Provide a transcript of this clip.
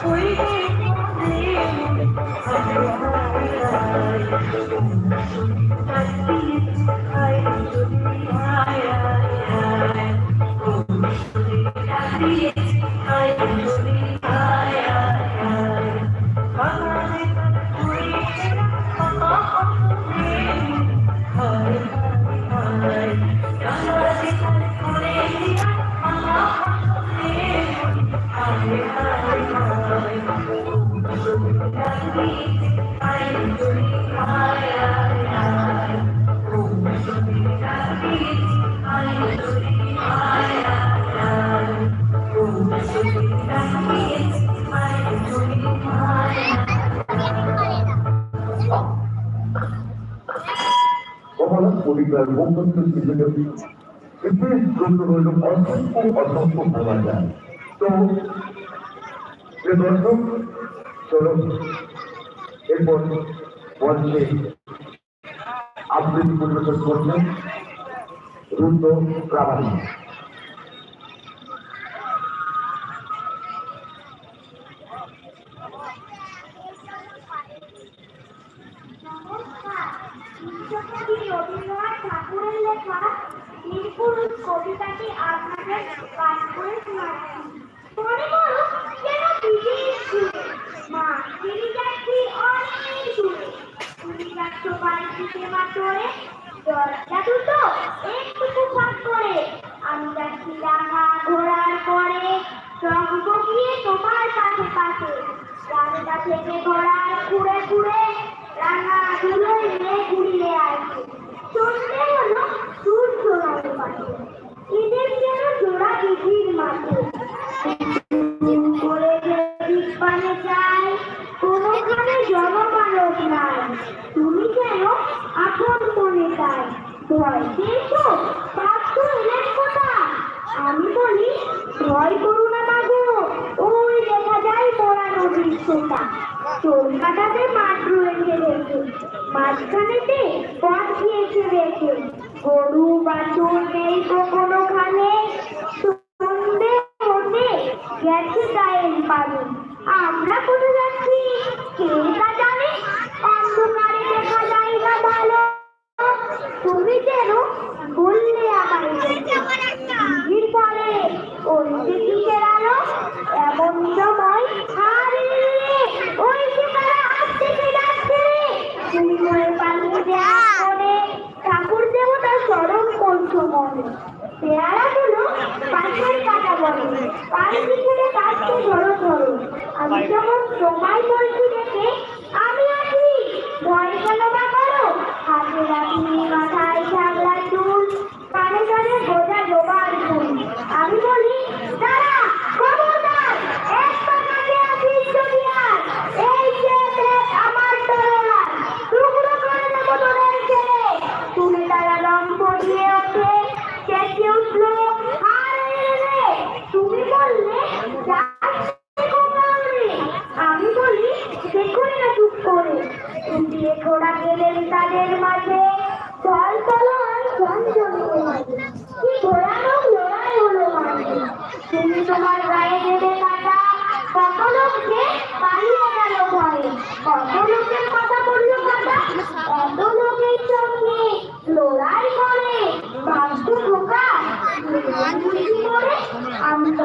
Thank you. পরিবার বন্ধুত্ব জীবনে এতে রইল অসংখ্য অসংখ্য যায় তো দর্শক চলো। এরপর মঞ্চে আবৃত্তি পরিবেশন করছেন রুদ্র প্রামাণিক নমস্কার বিশ্বকবি রবীন্দ্রনাথ ঠাকুরের লেখা বীরপুরুষ কবিতাটি আপনাদের পাঠ করে শোনাচ্ছি করে দরজা দুটো একটু ফাঁক করে আমি যাচ্ছি রাঙা ঘোরার পরে, রঙ গিয়ে তোমার পাশে পাশে। রাস্তা থেকে ঘোড়ার ঘুরে ঘুরে রাঙা ধুলোয় মেয়ে ভয়। পেয়েছ পাচ্ছ এলেন কোথা আমি বলি, ভয় করো না মাগো ওই দেখা যায় মোরা নদীর সোতা চোর কাটাতে মাঠ রয়েছে রেখে মাঝখানেতে পথ গিয়েছে রেখে গরু, বাছুর নেই কখনো খানে। সন্ধে হতে গেছে গায়ের পানি। আমরা কোথায় যাচ্ছি? কে তা জানে? অন্ধকারে দেখা যায় না ভালো। তুমি যেন বললে আমায় ভিড় পরে ওই যে কিসের আলো এমন সময় আরে ওই যে তারা আসছে যাচ্ছে তুমি মনে পালিয়ে করে ঠাকুর দেবতা স্মরণ করছ মনে। পেয়ারা গুলো পাশের কাটা বলে, পানি ছেড়ে কাটতে ধরো ধরো। আমি যখন সময় বলছি দেখে আমি আছি ভয় কেন বা করো হাতে রাখি মাথায় ছাগলা চুল কানে কানে গোজা জোগাড় ফুল আমি বলি দাঁড়া খবরদার এক পাকাতে আছিস যদি আর এই যে দেখ আমার তরোয়ার টুকরো করে দেবো তোদের ছেলে তুমি তারা রং পরিয়ে ওঠে চেঁচিয়ে উঠল আরে রে তুমি বললে যাচ্ছি কোথাও আমি বলি দেখুন না চুপ করে দিয়ে ঘোড়া গেলেন তাদের মাঝে জল তলায় জঞ্জনের মাঝে কি ঘোড়ানো লড়াই হলো মাঝে তুমি তোমার গায়ে দেবে কাটা কত লোককে পালিয়ে গেল ভয়ে কত লোকের কথা বলল কথা এত লোকের সঙ্গে লড়াই করে বাস্তু ঢোকা বুঝি করে আমি তো লড়াই গেছে চলে তুমি তুমি বাড়িটি থেকে নেমে টুকু খেয়ে নিচ্ছ আমায় কোলে বলছো ভাগ্যে কোথায় সঙ্গে ছিল কি দুর্যোগ হলো না হলো রোজ কত জীবনে জামা তারা এমন যেন চোখে ঠিক যেন একজন পুরনো তবে তুমি তো